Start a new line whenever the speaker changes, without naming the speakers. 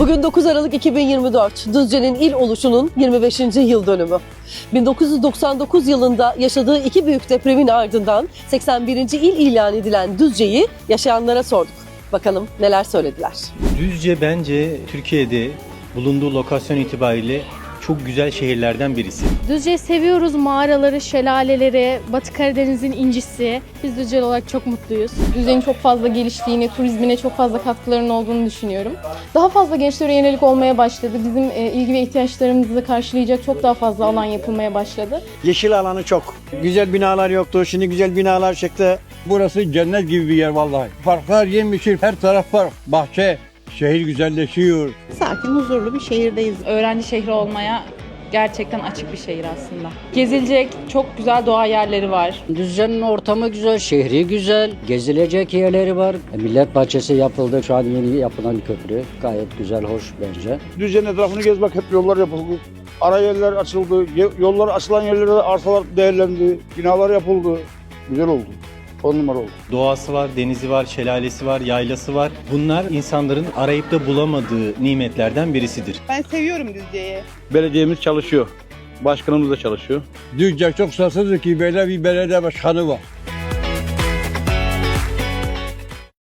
Bugün 9 Aralık 2024, Düzce'nin il oluşunun 25. yıl dönümü. 1999 yılında yaşadığı iki büyük depremin ardından 81. il ilan edilen Düzce'yi yaşayanlara sorduk. Bakalım neler söylediler.
Düzce bence Türkiye'de bulunduğu lokasyon itibariyle çok güzel şehirlerden birisi.
Düzce'yi seviyoruz. Mağaraları, şelaleleri, Batı Karadeniz'in incisi. Biz Düzce olarak çok mutluyuz. Düzce'nin çok fazla geliştiğini, turizmine çok fazla katkılarının olduğunu düşünüyorum. Daha fazla gençlere yönelik olmaya başladı. Bizim e, ilgi ve ihtiyaçlarımızı karşılayacak çok daha fazla alan yapılmaya başladı.
Yeşil alanı çok. Güzel binalar yoktu. Şimdi güzel binalar çıktı.
Burası cennet gibi bir yer vallahi. Parklar yemyeşil, her taraf park, bahçe. Şehir güzelleşiyor.
sakin, huzurlu bir şehirdeyiz.
öğrenci şehri olmaya gerçekten açık bir şehir aslında. Gezilecek çok güzel doğa yerleri var.
Düzce'nin ortamı güzel, şehri güzel, gezilecek yerleri var. E, Millet bahçesi yapıldı, şu an yeni yapılan köprü. Gayet güzel, hoş bence.
Düzce'nin etrafını gezmek hep yollar yapıldı. Ara yerler açıldı. Yollar açılan yerlerde arsalar değerlendi. Binalar yapıldı. Güzel oldu. On numara oldu.
Doğası var, denizi var, şelalesi var, yaylası var. Bunlar insanların arayıp da bulamadığı nimetlerden birisidir.
Ben seviyorum Düzce'yi.
Belediyemiz çalışıyor. Başkanımız da çalışıyor.
Düzce çok şanssızdır ki böyle bir belediye başkanı var.